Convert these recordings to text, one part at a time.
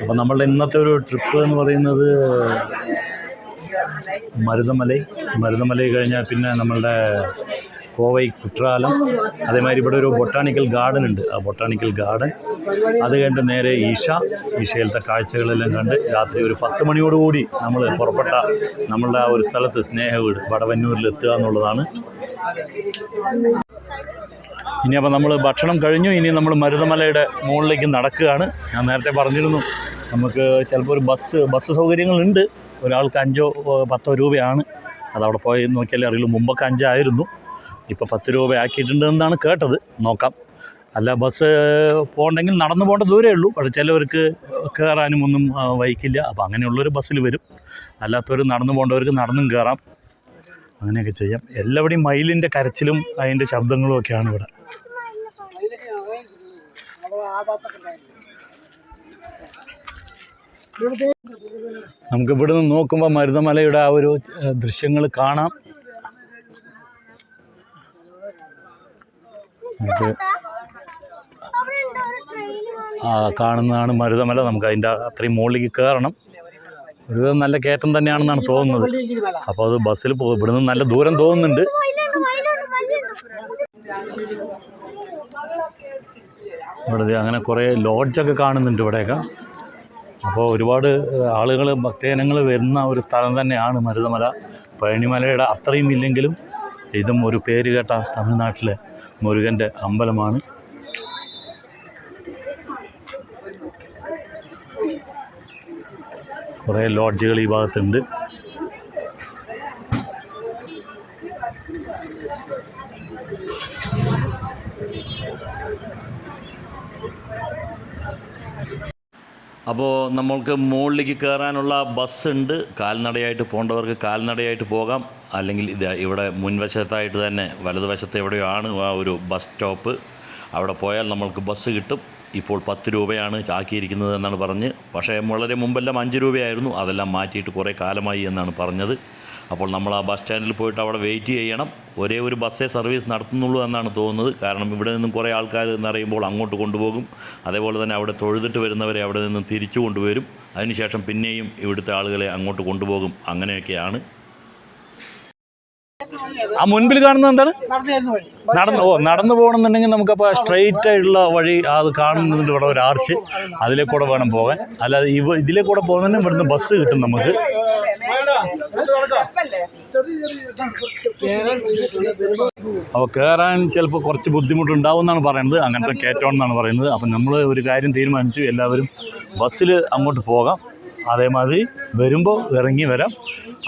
അപ്പം നമ്മളുടെ ഇന്നത്തെ ഒരു ട്രിപ്പ് എന്ന് പറയുന്നത് മരുതമലൈ. മരുതമലൈ കഴിഞ്ഞാൽ പിന്നെ നമ്മളുടെ കോവൈ കുട്രാലം അതേമാതിരി ഇവിടെ ഒരു ബൊട്ടാണിക്കൽ ഗാർഡൻ ഉണ്ട്. ആ ബൊട്ടാണിക്കൽ ഗാർഡൻ അത് കഴിഞ്ഞിട്ട് നേരെ ഈശ ഈശയിലത്തെ കാഴ്ചകളെല്ലാം കണ്ട് രാത്രി ഒരു പത്ത് മണിയോടുകൂടി നമ്മൾ പുറപ്പെട്ട നമ്മളുടെ ആ ഒരു സ്ഥലത്ത് സ്നേഹവീട് വടവന്നൂരിൽ എത്തുക എന്നുള്ളതാണ്. ഇനി അപ്പോൾ നമ്മൾ ഭക്ഷണം കഴിഞ്ഞു. ഇനി നമ്മൾ മരുതമലയുടെ മുകളിലേക്ക് നടക്കുകയാണ്. ഞാൻ നേരത്തെ പറഞ്ഞിരുന്നു നമുക്ക് ചിലപ്പോൾ ഒരു ബസ് ബസ് സൗകര്യങ്ങളുണ്ട്. ഒരാൾക്ക് അഞ്ചോ പത്തോ രൂപയാണ്. അതവിടെ പോയി നോക്കിയാലേ അറിയുള്ളൂ. മുമ്പൊക്കെ അഞ്ചായിരുന്നു. ഇപ്പോൾ പത്ത് രൂപ ആക്കിയിട്ടുണ്ട് എന്നാണ് കേട്ടത്. നോക്കാം. അല്ല ബസ് പോകണ്ടെങ്കിൽ നടന്നു പോകേണ്ട ദൂരമേ ഉള്ളൂ. പക്ഷേ ചിലവർക്ക് കയറാനും ഒന്നും വഹിക്കില്ല അപ്പോൾ അങ്ങനെയുള്ളൊരു ബസ്സിൽ വരും. അല്ലാത്തവർ നടന്നു പോകേണ്ടവർക്ക് നടന്നും കയറാം അങ്ങനെയൊക്കെ ചെയ്യാം. എല്ലാവിടെയും മയിലിന്റെ കരച്ചിലും അതിന്റെ ശബ്ദങ്ങളും ഒക്കെയാണ് ഇവിടെ. നമുക്ക് ഇവിടുന്ന് നോക്കുമ്പോൾ മരുതമലയുടെ ആ ഒരു ദൃശ്യങ്ങൾ കാണാം. ആ കാണുന്നതാണ് മരുതമല. നമുക്ക് അതിന്റെ അത്രയും മുകളിലേക്ക് കയറണം ഒരു നല്ല കയറ്റം തന്നെയാണെന്നാണ് തോന്നുന്നത്. അപ്പോൾ അത് ബസ്സിൽ പോകും ഇവിടുന്ന് നല്ല ദൂരം തോന്നുന്നുണ്ട്. ഇവിടെ അങ്ങനെ കുറേ ലോഡ്ജൊക്കെ കാണുന്നുണ്ട് ഇവിടെയൊക്കെ. അപ്പോൾ ഒരുപാട് ആളുകൾ ഭക്തജനങ്ങൾ വരുന്ന ഒരു സ്ഥലം തന്നെയാണ് മരുതമല. പഴനിമലയുടെ അത്രയും ഇല്ലെങ്കിലും ഇതും ഒരു പേര് കേട്ട തമിഴ്നാട്ടിലെ മുരുകന്റെ അമ്പലമാണ്. കുറേ ലോഡ്ജുകൾ ഈ ഭാഗത്തുണ്ട്. അപ്പോൾ നമ്മൾക്ക് മുകളിലേക്ക് കയറാനുള്ള ബസ് ഉണ്ട് കാൽനടയായിട്ട് പോകേണ്ടവർക്ക് കാൽനടയായിട്ട് പോകാം. അല്ലെങ്കിൽ ഇത് ഇവിടെ മുൻവശത്തായിട്ട് തന്നെ വലതുവശത്ത് എവിടെയോ ആണ് ആ ഒരു ബസ് സ്റ്റോപ്പ്. അവിടെ പോയാൽ നമ്മൾക്ക് ബസ് കിട്ടും. ഇപ്പോൾ പത്ത് രൂപയാണ് ചാക്കിയിരിക്കുന്നത് എന്നാണ് പറഞ്ഞ്. പക്ഷേ വളരെ മുമ്പെല്ലാം അഞ്ച് രൂപയായിരുന്നു. അതെല്ലാം മാറ്റിയിട്ട് കുറേ കാലമായി എന്നാണ് പറഞ്ഞത്. അപ്പോൾ നമ്മൾ ആ ബസ് സ്റ്റാൻഡിൽ പോയിട്ട് അവിടെ വെയിറ്റ് ചെയ്യണം. ഒരേ ഒരു ബസ്സേ സർവീസ് നടത്തുന്നുള്ളൂ എന്നാണ് തോന്നുന്നത്. കാരണം ഇവിടെ നിന്നും കുറേ ആൾക്കാർ എന്നറിയുമ്പോൾ അങ്ങോട്ട് കൊണ്ടുപോകും. അതേപോലെ തന്നെ അവിടെ തൊഴുതിട്ട് വരുന്നവരെ അവിടെ നിന്നും തിരിച്ചു കൊണ്ടുവരും. അതിനുശേഷം പിന്നെയും ഇവിടുത്തെ ആളുകളെ അങ്ങോട്ട് കൊണ്ടുപോകും. അങ്ങനെയൊക്കെയാണ് ആ മുൻപിൽ കാണുന്നത് എന്താണ്? നടന്നു ഓ നടന്നു പോകണമെന്നുണ്ടെങ്കിൽ നമുക്കപ്പോൾ സ്ട്രെയിറ്റ് ആയിട്ടുള്ള വഴി അത് കാണുന്നതിന്റെ ഇവിടെ ഒരു ആർച്ച് അതിലെ കൂടെ വേണം പോകാൻ. അല്ലാതെ ഇവ ഇതിലെ കൂടെ പോകുന്നതിന് ഇവിടുന്ന് ബസ് കിട്ടും നമുക്ക്. അപ്പോൾ കയറാൻ ചിലപ്പോൾ കുറച്ച് ബുദ്ധിമുട്ടുണ്ടാവും എന്നാണ് പറയുന്നത്. അങ്ങനത്തെ കയറ്റം എന്നാണ് പറയുന്നത്. അപ്പം നമ്മൾ ഒരു കാര്യം തീരുമാനിച്ചു. എല്ലാവരും ബസ്സിൽ അങ്ങോട്ട് പോകാം. അതേമാതിരി വരുമ്പോൾ ഇറങ്ങി വരാം.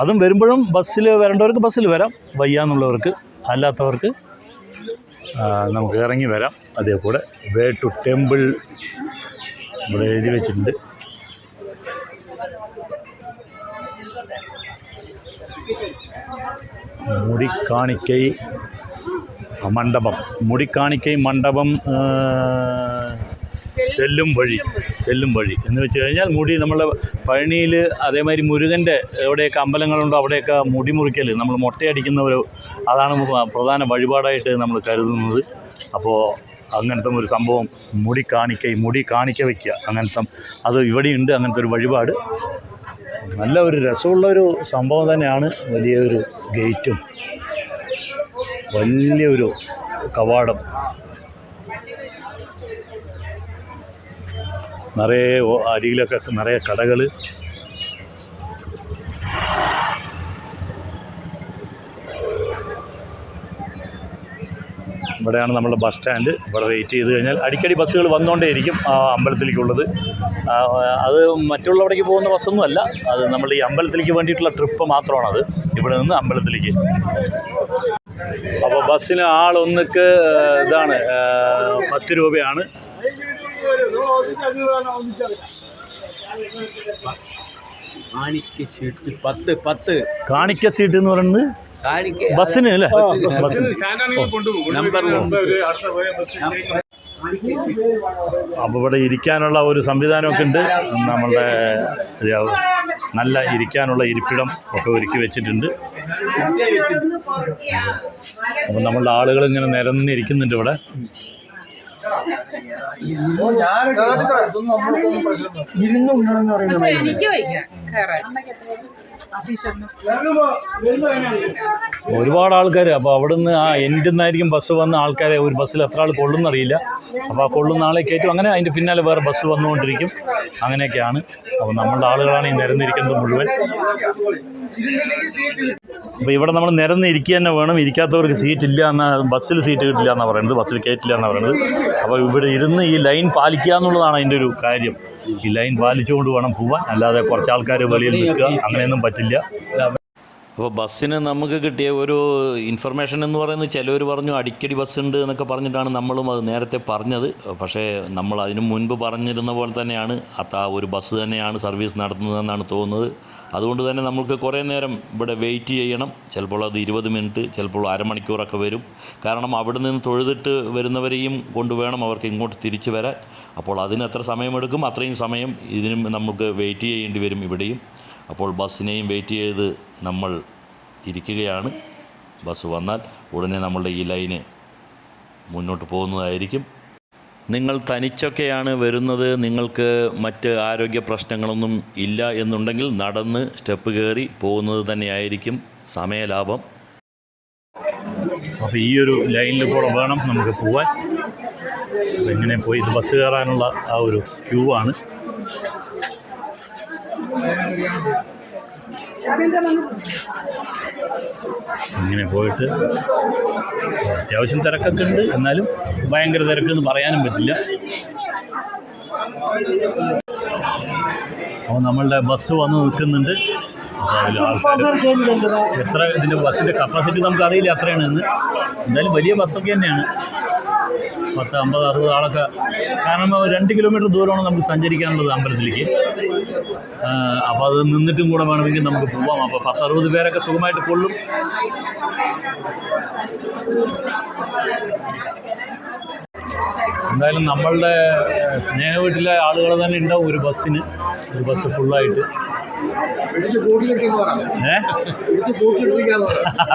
അതും വരുമ്പോഴും ബസ്സിൽ വരേണ്ടവർക്ക് ബസ്സിൽ വരാം. വയ്യാന്നുള്ളവർക്ക് അല്ലാത്തവർക്ക് നമുക്ക് ഇറങ്ങി വരാം. അതേപോലെ വേ ടു ടെമ്പിൾ ഇവിടെ എഴുതി വെച്ചിട്ടുണ്ട്. മുടിക്കാണിക്കൈ മണ്ഡപം. മുടിക്കാണിക്കൈ മണ്ഡപം ചെല്ലും വഴി ചെല്ലും വഴി എന്ന് വെച്ച് കഴിഞ്ഞാൽ മുടി നമ്മളെ പഴനിയിൽ അതേമാതിരി മുരുകന്റെ എവിടെയൊക്കെ അമ്പലങ്ങളുണ്ടോ അവിടെയൊക്കെ മുടി മുറിക്കൽ നമ്മൾ മുട്ടയടിക്കുന്നവർ അതാണ് പ്ര- പ്രധാന വഴിപാടായിട്ട് നമ്മൾ കരുതുന്നത്. അപ്പോൾ അങ്ങനത്തെ ഒരു സംഭവം മുടി കാണിക്ക മുടി കാണിക്ക വയ്ക്കുക അങ്ങനത്തെ അത് ഇവിടെയുണ്ട് അങ്ങനത്തെ ഒരു വഴിപാട്. നല്ല ഒരു രസമുള്ള ഒരു സംഭവം തന്നെയാണ് വലിയൊരു ഗേറ്റും. വലിയൊരു കവാടം. നിറയെ അരിയിലൊക്കെ നിറയെ കടകൾ ഇവിടെയാണ് നമ്മുടെ ബസ് സ്റ്റാൻഡ്. ഇവിടെ വെയിറ്റ് ചെയ്ത് കഴിഞ്ഞാൽ അടിക്കടി ബസ്സുകൾ വന്നുകൊണ്ടേയിരിക്കും ആ അമ്പലത്തിലേക്കുള്ളത്. അത് മറ്റുള്ളവിടേക്ക് പോകുന്ന ബസ്സൊന്നും അല്ല അത് നമ്മൾ ഈ അമ്പലത്തിലേക്ക് വേണ്ടിയിട്ടുള്ള ട്രിപ്പ് മാത്രമാണത്. ഇവിടെ നിന്ന് അമ്പലത്തിലേക്ക്. അപ്പോൾ ബസ്സിന് ആളൊന്നിക്ക് ഇതാണ് പത്ത് രൂപയാണ്. കാണിക്ക് സീറ്റ് പത്ത് പത്ത്. കാണിക്ക സീറ്റ് എന്ന് പറയുന്നത് കാണിക്ക്. ബസ്സിന് അല്ലേ? ബസ്സിന്. നമ്പർ അപ്പോൾ ഇവിടെ ഇരിക്കാനുള്ള ഒരു സംവിധാനമൊക്കെ ഉണ്ട്. നമ്മളുടെ നല്ല ഇരിക്കാനുള്ള ഇരിപ്പിടം ഒക്കെ ഒരുക്കി വെച്ചിട്ടുണ്ട്. അപ്പോൾ നമ്മളുടെ ആളുകൾ ഇങ്ങനെ നിരന്നിരിക്കുന്നുണ്ട് ഇവിടെ. ഇരുന്ന് ഉണ്ടെന്ന് പറയുന്നത് എനിക്ക് വയ്യ കയറാൻ. ഒരുപാട് ആൾക്കാർ അപ്പോൾ അവിടുന്ന് ആ എന്റെ നിന്നായിരിക്കും ബസ് വന്ന ആൾക്കാരെ ഒരു ബസ്സിൽ എത്ര ആൾ കൊള്ളുന്നറിയില്ല. അപ്പോൾ ആ കൊള്ളുന്ന ആളെ കയറ്റും. അങ്ങനെ അതിന്റെ പിന്നാലെ വേറെ ബസ് വന്നുകൊണ്ടിരിക്കും. അങ്ങനെയൊക്കെയാണ്. അപ്പോൾ നമ്മളുടെ ആളുകളാണ് ഈ നിരന്നിരിക്കുന്നത് മുഴുവൻ. അപ്പോൾ ഇവിടെ നമ്മൾ നിരന്ന് ഇരിക്കുക തന്നെ വേണം. ഇരിക്കാത്തവർക്ക് സീറ്റ് ഇല്ല എന്ന ബസ്സിൽ സീറ്റ് കിട്ടില്ല എന്നാണ് പറയുന്നത്. ബസ്സിൽ കയറ്റില്ല എന്നാണ് പറയുന്നത്. അപ്പോൾ ഇവിടെ ഇരുന്ന് ഈ ലൈൻ പാലിക്കുക എന്നുള്ളതാണ് അതിന്റെ ഒരു കാര്യം. ഈ ലൈൻ പാലിച്ചുകൊണ്ട് വേണം പോവാൻ. അല്ലാതെ കുറച്ച് ആൾക്കാർ വെളിയിൽ നിൽക്കുക അങ്ങനെയൊന്നും പറ്റില്ല. അപ്പോൾ ബസ്സിന് നമുക്ക് കിട്ടിയ ഒരു ഇൻഫർമേഷൻ എന്ന് പറയുന്നത് ചിലവർ പറഞ്ഞു അടിക്കടി ബസ് ഉണ്ട് എന്നൊക്കെ പറഞ്ഞിട്ടാണ് നമ്മളും അത് നേരത്തെ പറഞ്ഞത്. പക്ഷേ നമ്മൾ അതിനു മുൻപ് പറഞ്ഞിരുന്ന പോലെ തന്നെയാണ്. അത് ആ ഒരു ബസ് തന്നെയാണ് സർവീസ് നടത്തുന്നതെന്നാണ് തോന്നുന്നത്. അതുകൊണ്ട് തന്നെ നമുക്ക് കുറേ നേരം ഇവിടെ വെയിറ്റ് ചെയ്യണം. ചിലപ്പോൾ അത് ഇരുപത് മിനിറ്റ് ചിലപ്പോൾ അരമണിക്കൂറൊക്കെ വരും. കാരണം അവിടെ നിന്ന് തൊഴുതിട്ട് വരുന്നവരെയും കൊണ്ടുവേണം അവർക്ക് ഇങ്ങോട്ട് തിരിച്ചു വരാൻ. അപ്പോൾ അതിന് എത്ര സമയമെടുക്കും? അത്രയും സമയം ഇതിനും നമുക്ക് വെയിറ്റ് ചെയ്യേണ്ടി വരും ഇവിടെയും. അപ്പോൾ ബസ്സിനെയും വെയിറ്റ് ചെയ്ത് നമ്മൾ ഇരിക്കുകയാണ്. ബസ് വന്നാൽ ഉടനെ നമ്മളുടെ ഈ ലൈന് മുന്നോട്ട് പോകുന്നതായിരിക്കും. നിങ്ങൾ തനിച്ചൊക്കെയാണ് വരുന്നത് നിങ്ങൾക്ക് മറ്റ് ആരോഗ്യ പ്രശ്നങ്ങളൊന്നും ഇല്ല എന്നുണ്ടെങ്കിൽ നടന്ന് സ്റ്റെപ്പ് കയറി പോകുന്നത് തന്നെയായിരിക്കും സമയലാഭം. അപ്പോൾ ഈ ഒരു ലൈനിൽ കൂടെ വേണം നമുക്ക് പോവാൻ. ഇങ്ങനെ പോയി ഇത് ബസ് കയറാനുള്ള ആ ഒരു ക്യൂ ആണ്. ഇങ്ങനെ പോയിട്ട് അത്യാവശ്യം തിരക്കൊക്കെ ഉണ്ട്. എന്നാലും ഭയങ്കര തിരക്കെന്ന് പറയാനും പറ്റില്ല. അപ്പോൾ നമ്മളുടെ ബസ് വന്ന് നിൽക്കുന്നുണ്ട്. എത്ര ഇതിന്റെ ബസ്സിന്റെ കപ്പാസിറ്റി നമുക്കറിയില്ല എത്രയാണ് എന്ന് എന്തായാലും വലിയ ബസ്സൊക്കെ തന്നെയാണ്. പത്ത് അമ്പത് അറുപത് ആളൊക്കെ. കാരണം രണ്ട് കിലോമീറ്റർ ദൂരമാണ് നമുക്ക് സഞ്ചരിക്കാനുള്ളത് അമ്പലത്തിലേക്ക്. അപ്പോൾ അത് നിന്നിട്ടും കൂടെ വേണമെങ്കിൽ നമുക്ക് പോവാം. അപ്പോൾ പത്തറുപത് പേരൊക്കെ സുഖമായിട്ട് കൊള്ളും. എന്തായാലും നമ്മളുടെ സ്നേഹ വീട്ടിലെ ആളുകൾ തന്നെ ഉണ്ടാവും ഒരു ബസ്സിന്. ഒരു ബസ് ഫുള്ളായിട്ട്. ഏ?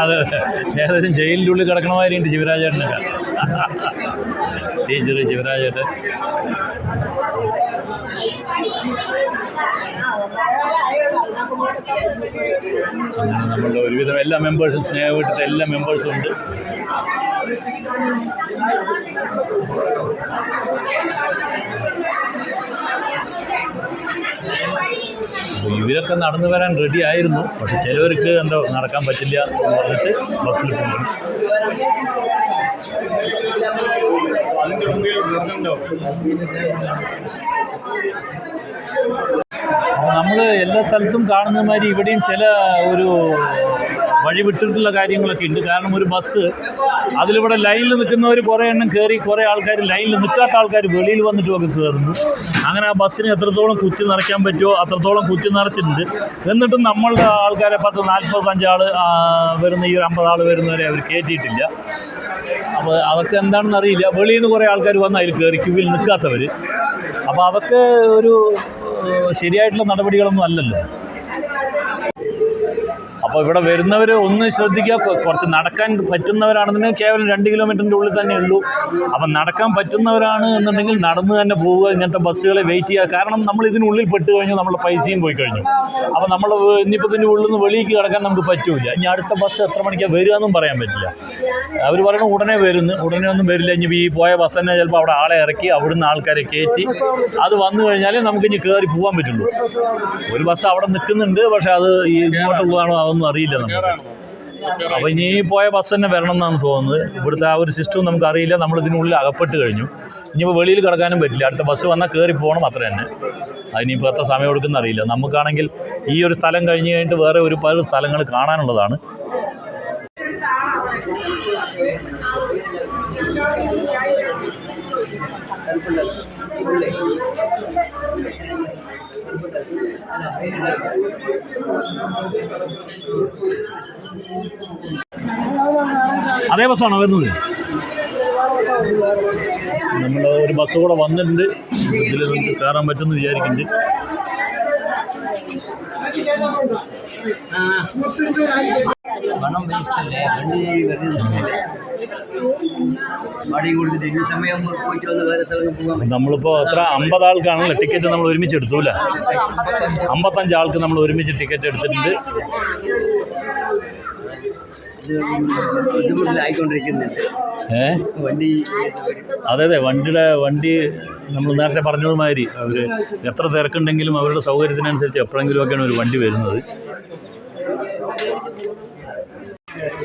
അതെ അതെ. ഏകദേശം ജയിലിന്റെ ഉള്ളിൽ കിടക്കണമാതിരിയുണ്ട് ശിവരാജേട്ടനൊക്കെ. ടീച്ചർ ശിവരാജേട്ടൻ. നമ്മളുടെ ഒരുവിധം എല്ലാ മെമ്പേഴ്സും സ്നേഹ വീട്ടിലത്തെ എല്ലാ മെമ്പേഴ്സും ഉണ്ട്. ഇവരൊക്കെ നടന്നു വരാൻ റെഡി ആയിരുന്നു. പക്ഷെ ചിലവർക്ക് എന്തോ നടക്കാൻ പറ്റില്ല എന്ന് പറഞ്ഞിട്ട് ബസ്സിൽ പോകുന്നു നമ്മൾ എല്ലാ സ്ഥലത്തും കാണുന്ന മാതിരി ഇവിടെയും ചില ഒരു വഴി വിട്ടിട്ടുള്ള കാര്യങ്ങളൊക്കെ ഉണ്ട്. കാരണം ഒരു ബസ് അതിലിവിടെ ലൈനിൽ നിൽക്കുന്നവർ കുറേ എണ്ണം കയറി കുറേ ആൾക്കാർ ലൈനിൽ നിൽക്കാത്ത ആൾക്കാർ വെളിയിൽ വന്നിട്ടും ഒക്കെ കയറുന്നു അങ്ങനെ ആ ബസ്സിന് എത്രത്തോളം കുത്തി നിറയ്ക്കാൻ പറ്റുമോ അത്രത്തോളം കുത്തി നിറച്ചിട്ടുണ്ട്. എന്നിട്ടും നമ്മളുടെ ആൾക്കാരെ പത്ത് നാൽപ്പത്തഞ്ച് ആൾ വരുന്ന ഈ ഒരു അമ്പത് ആൾ വരുന്നവരെ അവർ കയറ്റിയിട്ടില്ല അപ്പോൾ അതൊക്കെ എന്താണെന്ന് അറിയില്ല. വെളിയിൽ നിന്ന് കുറേ ആൾക്കാർ വന്ന് അതിൽ കയറി ക്യൂവിൽ നിൽക്കാത്തവർ അപ്പോൾ അതൊക്കെ ഒരു ശരിയായിട്ടുള്ള നടപടികളൊന്നും അല്ലല്ലോ. അപ്പോൾ ഇവിടെ വരുന്നവർ ഒന്ന് ശ്രദ്ധിക്കുക. കുറച്ച് നടക്കാൻ പറ്റുന്നവരാണെന്നുണ്ടെങ്കിൽ കേവലം രണ്ട് കിലോമീറ്ററിന്റെ ഉള്ളിൽ തന്നെ ഉള്ളൂ. അപ്പം നടക്കാൻ പറ്റുന്നവരാണ് എന്നുണ്ടെങ്കിൽ നടന്ന് തന്നെ പോവുക. ഇങ്ങനത്തെ ബസ്സുകളെ വെയിറ്റ് ചെയ്യുക. കാരണം നമ്മൾ ഇതിനുള്ളിൽ പെട്ട് കഴിഞ്ഞു. നമ്മുടെ പൈസയും പോയി കഴിഞ്ഞു. അപ്പോൾ നമ്മൾ ഇനിയിപ്പോൾ ഇതിന്റെ ഉള്ളിൽ നിന്ന് വെളിയിലേക്ക് കിടക്കാൻ നമുക്ക് പറ്റില്ല ഇനി അടുത്ത ബസ് എത്ര മണിക്കാണ് വരിക എന്നും പറയാൻ പറ്റില്ല. അവർ പറയണ ഉടനെ വരുന്നു. ഉടനെ ഒന്നും വരില്ല. ഇനി ഈ പോയ ബസ് തന്നെ ചിലപ്പോൾ അവിടെ ആളെ ഇറക്കി അവിടുന്ന് ആൾക്കാരെ കയറ്റി അത് വന്നു കഴിഞ്ഞാൽ നമുക്ക് ഇനി കയറി പോകാൻ പറ്റുള്ളൂ. ഒരു ബസ് അവിടെ നിൽക്കുന്നുണ്ട്. പക്ഷേ അത് ഈ ഇങ്ങോട്ടുള്ളതാണോ അതൊന്നും അറിയില്ല നമുക്ക്. അപ്പോൾ ഇനി പോയ ബസ് തന്നെ വരണം എന്നാണ് തോന്നുന്നത്. ഇവിടുത്തെ ആ ഒരു സിസ്റ്റം നമുക്ക് അറിയില്ല. നമ്മൾ ഇതിനുള്ളിൽ അകപ്പെട്ട് കഴിഞ്ഞു. ഇനിയിപ്പോൾ വെളിയിൽ കിടക്കാനും പറ്റില്ല. അടുത്ത ബസ് വന്നാൽ കയറി പോകണം അത്ര തന്നെ. അതിനിപ്പോൾ എത്ര സമയം എടുക്കുന്ന അറിയില്ല. നമുക്കാണെങ്കിൽ ഈ ഒരു സ്ഥലം കഴിഞ്ഞ് കഴിഞ്ഞിട്ട് വേറെ ഒരുപാട് സ്ഥലങ്ങൾ കാണാനുള്ളതാണ്. അതേ ബസ്സാണോ വരുന്നത്? നമ്മൾ ഒരു ബസ് കൂടെ വന്നിട്ടുണ്ട്. ഇതിൽ നമുക്ക് കയറാൻ പറ്റുമെന്ന് വിചാരിക്കുന്നുണ്ട്. പണം വേസ്റ്റ് അല്ലേ? വണ്ടി വരുന്നത് വാടകയും കൊടുത്തിട്ട് ഇനി സമയം പോയിട്ട് വന്ന് വേറെ സ്ഥലത്ത് പോകാൻ നമ്മളിപ്പോൾ എത്ര അമ്പത് ആൾക്കാണല്ലോ ടിക്കറ്റ് നമ്മൾ ഒരുമിച്ച് എടുത്തൂല? അമ്പത്തഞ്ച് ആൾക്ക് നമ്മൾ ഒരുമിച്ച് ടിക്കറ്റ് എടുത്തിട്ടുണ്ട്. ബുദ്ധിമുട്ടിലായിക്കൊണ്ടിരിക്കുന്നുണ്ട് വണ്ടി അതെ അതെ വണ്ടിയുടെ വണ്ടി നമ്മൾ നേരത്തെ പറഞ്ഞതുമാതിരി അവർ എത്ര തിരക്കുണ്ടെങ്കിലും അവരുടെ സൗകര്യത്തിനനുസരിച്ച് എപ്പോഴെങ്കിലുമൊക്കെയാണ് ഒരു വണ്ടി വരുന്നത്.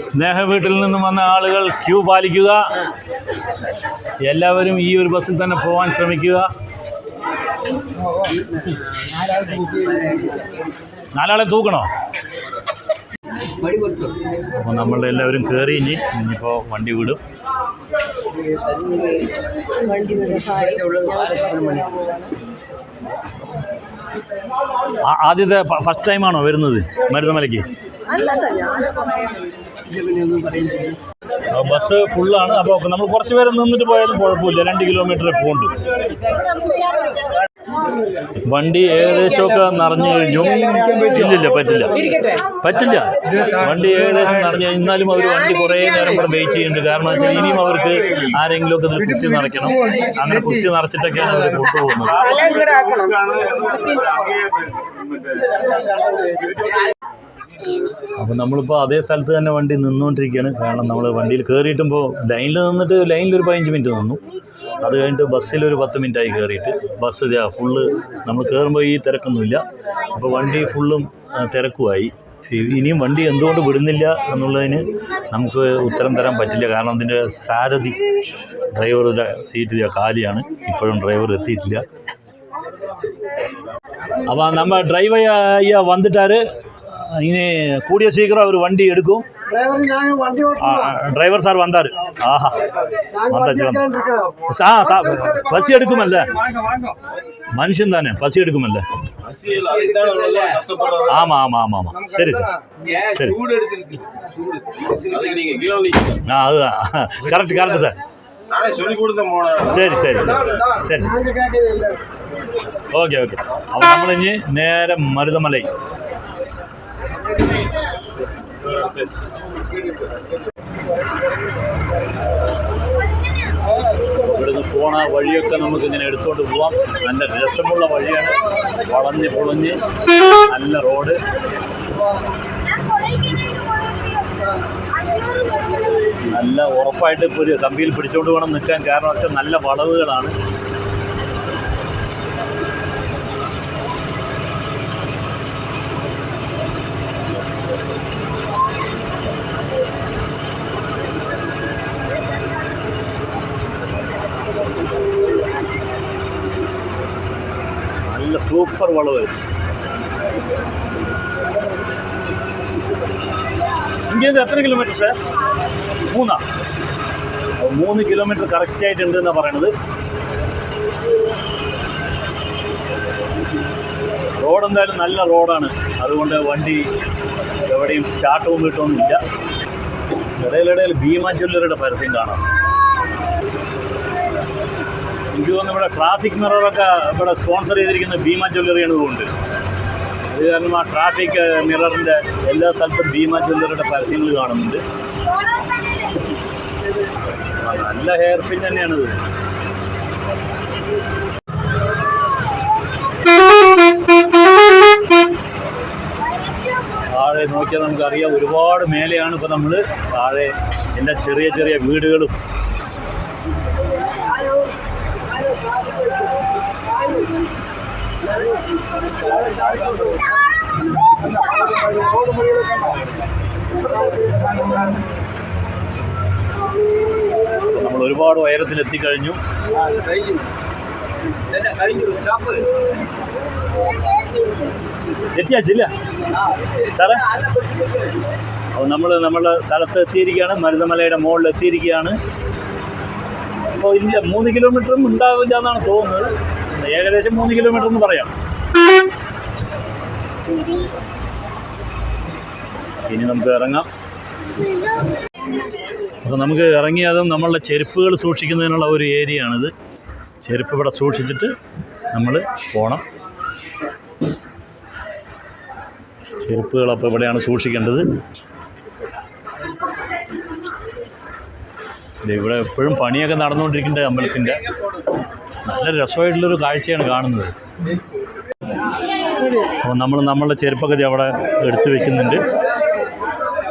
സ്നേഹ വീട്ടിൽ നിന്നും വന്ന ആളുകൾ ക്യൂ പാലിക്കുക. എല്ലാവരും ഈ ഒരു ബസ്സിൽ തന്നെ പോകാൻ ശ്രമിക്കുക. നാലാളെ തൂക്കണോ? അപ്പോൾ നമ്മളുടെ എല്ലാവരും കയറി ഇനി ഇനിയിപ്പോൾ വണ്ടി വിടും. ആദ്യത്തെ ഫസ്റ്റ് ടൈമാണോ വരുന്നത്? മരുന്നമലയ്ക്ക് ബസ് ഫുള്ളാണ് അപ്പോൾ നമ്മൾ കുറച്ച് പേര് നിന്നിട്ട് പോയാലും കുഴപ്പമില്ല. രണ്ട് കിലോമീറ്റർ പോകണ്ടു വണ്ടി ഏകദേശമൊക്കെ നിറഞ്ഞു കഴിഞ്ഞു. ഇല്ലില്ല പറ്റില്ല. പറ്റില്ല. വണ്ടി ഏകദേശം നിറഞ്ഞു എന്നാലും അവർ വണ്ടി കുറേ നേരം കൂടെ വെയിറ്റ് ചെയ്യുന്നുണ്ട്. കാരണം വെച്ചാൽ ഇനിയും അവർക്ക് ആരെങ്കിലും ഒക്കെ ഇതിൽ കുത്തി നിറയ്ക്കണം. അങ്ങനെ കുത്തി നിറച്ചിട്ടൊക്കെയാണ് അവർ കൊണ്ടുപോകുന്നത്. അപ്പോൾ നമ്മളിപ്പോൾ അതേ സ്ഥലത്ത് തന്നെ വണ്ടി നിന്നുകൊണ്ടിരിക്കുകയാണ് കാരണം നമ്മൾ വണ്ടിയിൽ കയറിയിട്ടുമ്പോൾ ലൈനിൽ നിന്നിട്ട് ലൈനിൽ ഒരു പതിനഞ്ച് മിനിറ്റ് നിന്നു. അത് കഴിഞ്ഞിട്ട് ബസ്സിൽ ഒരു പത്ത് മിനിറ്റായി കയറിയിട്ട് ബസ് ഇതാ ഫുള്ള് നമ്മൾ കയറുമ്പോൾ ഈ തിരക്കൊന്നുമില്ല. അപ്പോൾ വണ്ടി ഫുള്ളും തിരക്കുമായി. ഇനിയും വണ്ടി എന്തുകൊണ്ട് വിടുന്നില്ല എന്നുള്ളതിന് നമുക്ക് ഉത്തരം തരാൻ പറ്റില്ല. കാരണം അതിന്റെ സാരഥി ഡ്രൈവറുടെ സീറ്റ് കാലിയാണ്. ഇപ്പോഴും ഡ്രൈവർ എത്തിയിട്ടില്ല. അപ്പോൾ നമ്മൾ ഡ്രൈവർ വന്നിട്ടാർ இனி கூடிய சீக்கிரம் அவர் வண்டி எடுக்கும் ഡ്രൈവർ ഞാൻ വണ്ടി ஆ, டிரைவர் சார் வந்தார் ஆஹா வந்தாச்சு வந்து சா சா பசி எடுக்குமல்ல மனுஷன் தானே பசி எடுக்குமல்ல ஆமாம் ஆமாம் ஆமாம் ஆமாம் சரி சார் சரி சூடு எடுத்திருக்கு சூடு அதுக்கு நீங்க கிலோ நிக்கணும். ஆ அதுதான் கரெக்ட் கரெக்ட் சார் நானே சொல்லி கொடுத்த போன ശരി ശരി ശരി ശരി ഓക്കെ ഓക്കെ അപ്പോൾ നമ്മൾ ഇനി നേരെ മരുതമലൈ ഇവിടുന്ന് പോണ വഴിയൊക്കെ നമുക്ക് ഇങ്ങനെ എടുത്തോണ്ട് പോവാം. നല്ല രസമുള്ള വഴിയാണ്. വളഞ്ഞ് പൊളഞ്ഞ് നല്ല റോഡ്. നല്ല ഉറപ്പായിട്ട് ഒരു കമ്പിയിൽ പിടിച്ചുകൊണ്ട് വേണം നിൽക്കാൻ. കാരണം വെച്ചാൽ നല്ല വളവുകളാണ്. നല്ല സൂപ്പർ വളവ്. ഇന്ത്യ എത്ര കിലോമീറ്റർ സാർ മൂന്നാ. മൂന്ന് കിലോമീറ്റർ കറക്റ്റ് ആയിട്ടുണ്ട് എന്നാണ് പറയണത്. റോഡ് എന്തായാലും നല്ല റോഡാണ്. അതുകൊണ്ട് വണ്ടി എവിടെയും ചാട്ടവും വീട്ടൊന്നും ഇല്ല. ഇടയിലിടയിൽ ഭീമാ ജ്വല്ലറിയുടെ പരസ്യം കാണാം. എനിക്ക് തോന്നുന്നു ഇവിടെ ട്രാഫിക് മിററൊക്കെ ഇവിടെ സ്പോൺസർ ചെയ്തിരിക്കുന്ന ഭീമ ജ്വല്ലറിയാണ് ഇതുകൊണ്ട്. അത് കാരണം ആ ട്രാഫിക് മിററിന്റെ എല്ലാ സ്ഥലത്തും ഭീമ ജ്വല്ലറിയുടെ പരസ്യങ്ങൾ കാണുന്നുണ്ട്. നല്ല ഹെയർ പിൻ തന്നെയാണിത്. താഴെ നോക്കിയാൽ നമുക്കറിയാം ഒരുപാട് മേലെയാണ് ഇപ്പോൾ നമ്മൾ താഴെ എല്ലാ ചെറിയ ചെറിയ വീടുകളും നമ്മൾ ഒരുപാട് ഉയരത്തിൽ എത്തിക്കഴിഞ്ഞു കഴിഞ്ഞു. ഇതെല്ലാം കഴിഞ്ഞു ഷാപ്പ് എത്തിയാച്ചില്ല സാറേ? അപ്പോൾ നമ്മൾ നമ്മുടെ സ്ഥലത്ത് എത്തിയിരിക്കുകയാണ്. മരുതമലയുടെ മുകളിൽ എത്തിയിരിക്കുകയാണ്. അപ്പോൾ ഇല്ല മൂന്ന് കിലോമീറ്ററും ഉണ്ടാവില്ല എന്നാണ് തോന്നുന്നത്. ഏകദേശം മൂന്ന് കിലോമീറ്റർ എന്ന് പറയാം. ഇനി നമുക്ക് ഇറങ്ങാം. അപ്പോൾ നമുക്ക് ഇറങ്ങിയതും നമ്മളുടെ ചെരുപ്പുകൾ സൂക്ഷിക്കുന്നതിനുള്ള ഒരു ഏരിയ ആണിത് ചെരുപ്പ് ഇവിടെ സൂക്ഷിച്ചിട്ട് നമ്മൾ പോകണം ചെരുപ്പുകൾ അപ്പോൾ ഇവിടെയാണ് സൂക്ഷിക്കേണ്ടത്. ഇവിടെ എപ്പോഴും പണിയൊക്കെ നടന്നുകൊണ്ടിരിക്കേണ്ടത് അമ്പലത്തിന്റെ. നല്ല രസമായിട്ടുള്ളൊരു കാഴ്ചയാണ് കാണുന്നത്. അപ്പോൾ നമ്മൾ നമ്മളുടെ ചെരുപ്പൊക്കെ അവിടെ എടുത്തു വെക്കുന്നുണ്ട്.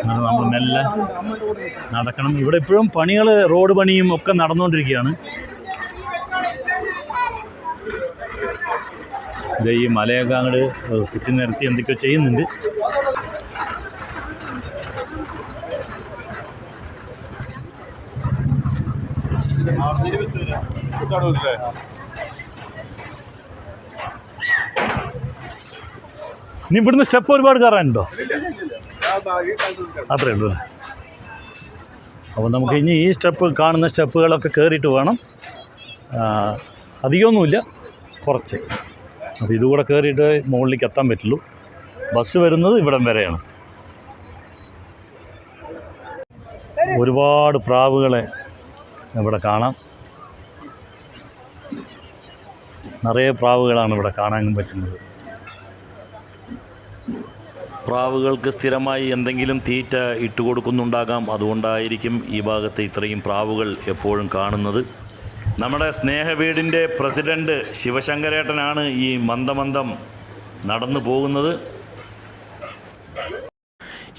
നമ്മൾ മെല്ലെ നടക്കണം. ഇവിടെ ഇപ്പോഴും പണികൾ റോഡ് പണിയും ഒക്കെ നടന്നുകൊണ്ടിരിക്കുകയാണ്. ദേ ഈ മലയൊക്കെ അങ്ങോട്ട് കുത്തി നിരത്തി എന്തൊക്കെയോ ചെയ്യുന്നുണ്ട്. ഇനി ഇവിടുന്ന് സ്റ്റെപ്പ് ഒരുപാട് കയറാനുണ്ടോ? അത്രേ ഉള്ളൂ അല്ലേ? അപ്പോൾ നമുക്ക് ഇനി ഈ സ്റ്റെപ്പ് കാണുന്ന സ്റ്റെപ്പുകളൊക്കെ കയറിയിട്ട് വേണം. അധികമൊന്നുമില്ല. കുറച്ച്. അപ്പോൾ ഇതുകൂടെ കയറിയിട്ട് മുകളിലേക്ക് എത്താൻ പറ്റുള്ളൂ. ബസ് വരുന്നത് ഇവിടം വരെയാണ്. ഒരുപാട് പ്രാവുകളെ ഇവിടെ കാണാം. നിറയെ പ്രാവുകളാണ് ഇവിടെ കാണാൻ പറ്റുന്നത്. പ്രാവുകൾക്ക് സ്ഥിരമായി എന്തെങ്കിലും തീറ്റ ഇട്ട് കൊടുക്കുന്നുണ്ടാകാം. അതുകൊണ്ടായിരിക്കും ഈ ഭാഗത്ത് ഇത്രയും പ്രാവുകൾ എപ്പോഴും കാണുന്നത്. നമ്മുടെ സ്നേഹവീടിന്റെ പ്രസിഡന്റ് ശിവശങ്കരേട്ടനാണ് ഈ മന്ദമന്ദം നടന്നു പോകുന്നത്.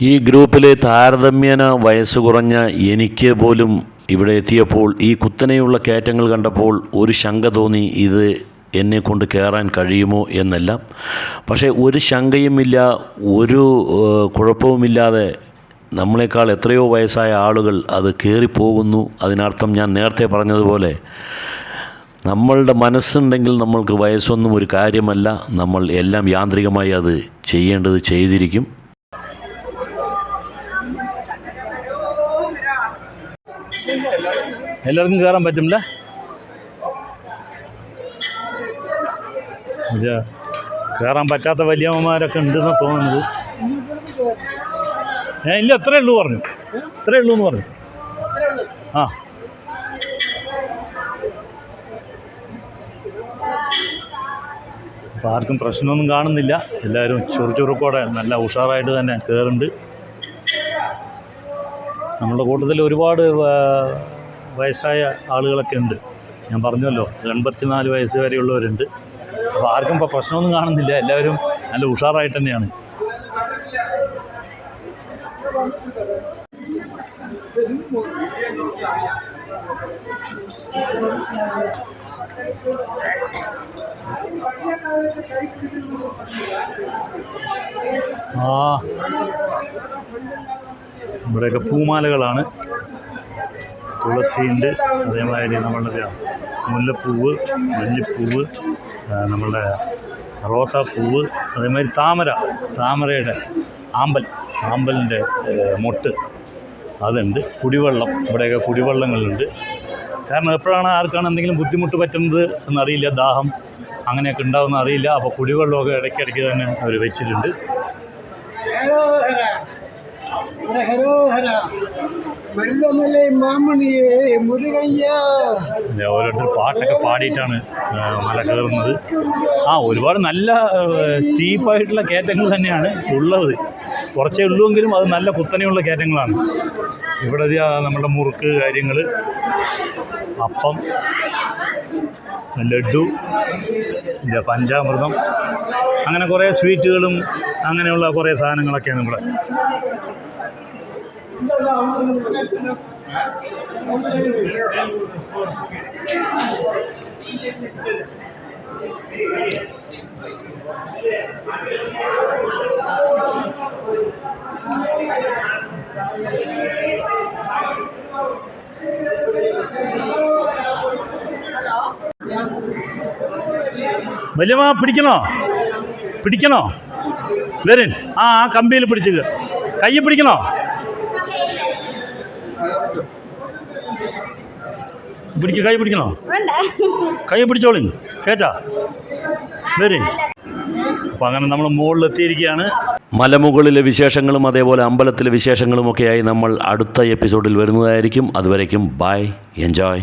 ഈ ഗ്രൂപ്പിലെ താരതമ്യേന വയസ്സ് കുറഞ്ഞ എനിക്ക് പോലും ഇവിടെ എത്തിയപ്പോൾ ഈ കുത്തനെയുള്ള കയറ്റങ്ങൾ കണ്ടപ്പോൾ ഒരു ശങ്ക തോന്നി. ഇത് എന്നെ കൊണ്ട് കയറാൻ കഴിയുമോ എന്നെല്ലാം. പക്ഷേ ഒരു ശങ്കയുമില്ല ഒരു കുഴപ്പവുമില്ലാതെ നമ്മളെക്കാൾ എത്രയോ വയസ്സായ ആളുകൾ അത് കയറിപ്പോകുന്നു അതിനർത്ഥം ഞാൻ നേരത്തെ പറഞ്ഞതുപോലെ നമ്മളുടെ മനസ്സുണ്ടെങ്കിൽ നമ്മൾക്ക് വയസ്സൊന്നും ഒരു കാര്യമല്ല. നമ്മൾ എല്ലാം യാന്ത്രികമായി അത് ചെയ്യേണ്ടത് ചെയ്തിരിക്കും. എല്ലാവർക്കും കയറാൻ പറ്റില്ല കയറാൻ പറ്റാത്ത വലിയമ്മമാരൊക്കെ ഉണ്ടെന്ന് തോന്നുന്നത്. ഞാൻ ഇല്ല അത്രേ ഉള്ളൂ പറഞ്ഞു. അത്രേ ഉള്ളൂ എന്ന് പറഞ്ഞു. ആ. അപ്പോൾ ആർക്കും പ്രശ്നമൊന്നും കാണുന്നില്ല. എല്ലാവരും ചുറുചുറുക്കോടെ നല്ല ഉഷാറായിട്ട് തന്നെ കയറുന്നുണ്ട് നമ്മുടെ കൂട്ടത്തിൽ ഒരുപാട് വയസ്സായ ആളുകളൊക്കെ ഉണ്ട്. ഞാൻ പറഞ്ഞല്ലോ എൺപത്തിനാല് വയസ്സ് വരെയുള്ളവരുണ്ട്. അപ്പോൾ ആർക്കും ഇപ്പോൾ പ്രശ്നമൊന്നും കാണുന്നില്ല. എല്ലാവരും നല്ല ഉഷാറായിട്ട് തന്നെയാണ്. ആ. ഇവിടെയൊക്കെ പൂമാലകളാണ്. തുളസീന്റെ അതേമാതിരി നമ്മളുടെ മുല്ലപ്പൂവ് മല്ലിപ്പൂവ് നമ്മളുടെ റോസാപ്പൂവ് അതേമാതിരി താമര താമരയുടെ ആമ്പൽ ആമ്പലിന്റെ മൊട്ട്. അതുണ്ട്. കുടിവെള്ളം. ഇവിടെയൊക്കെ കുടിവെള്ളങ്ങളുണ്ട്. കാരണം എപ്പോഴാണ് ആർക്കാണ് എന്തെങ്കിലും ബുദ്ധിമുട്ട് പറ്റുന്നത് എന്നറിയില്ല. ദാഹം അങ്ങനെയൊക്കെ ഉണ്ടാവുമെന്ന് അറിയില്ല. അപ്പോൾ കുടിവെള്ളമൊക്കെ ഇടയ്ക്കിടയ്ക്ക് തന്നെ അവർ വെച്ചിട്ടുണ്ട്. ഹരോഹര ഹരോഹര മാമണിയെ ഓരോരുത്തർ പാട്ടൊക്കെ പാടിയിട്ടാണ് മല കയറുന്നത്. ആ ഒരുപാട് നല്ല സ്റ്റീപ്പായിട്ടുള്ള കയറ്റങ്ങൾ തന്നെയാണ് ഉള്ളത്. കുറച്ചേ ഉള്ളുവെങ്കിലും അത് നല്ല കുത്തനെയുള്ള കയറ്റങ്ങളാണ്. ഇവിടെ നമ്മുടെ മുറുക്ക് കാര്യങ്ങൾ അപ്പം ലഡു പിന്നെ പഞ്ചാമൃതം അങ്ങനെ കുറേ സ്വീറ്റുകളും അങ്ങനെയുള്ള കുറേ സാധനങ്ങളൊക്കെയാണ് ഇവിടെ. വലിയമ്മ പിടിക്കണോ? പിടിക്കണോ? വരൻ ആ ആ കമ്പിയിൽ പിടിച്ചത് കയ്യിൽ പിടിക്കണോ? പിടിക്ക കൈ പിടിക്കണോ? കൈ പിടിച്ചോളി കേട്ടാ വരും. അപ്പം അങ്ങനെ നമ്മൾ മുകളിലെത്തിയിരിക്കുകയാണ്. മലമുകളിലെ വിശേഷങ്ങളും അതേപോലെ അമ്പലത്തിലെ വിശേഷങ്ങളും വിശേഷങ്ങളുമൊക്കെയായി നമ്മൾ അടുത്ത എപ്പിസോഡിൽ വരുന്നതായിരിക്കും. അതുവരേക്കും ബൈ എൻജോയ്.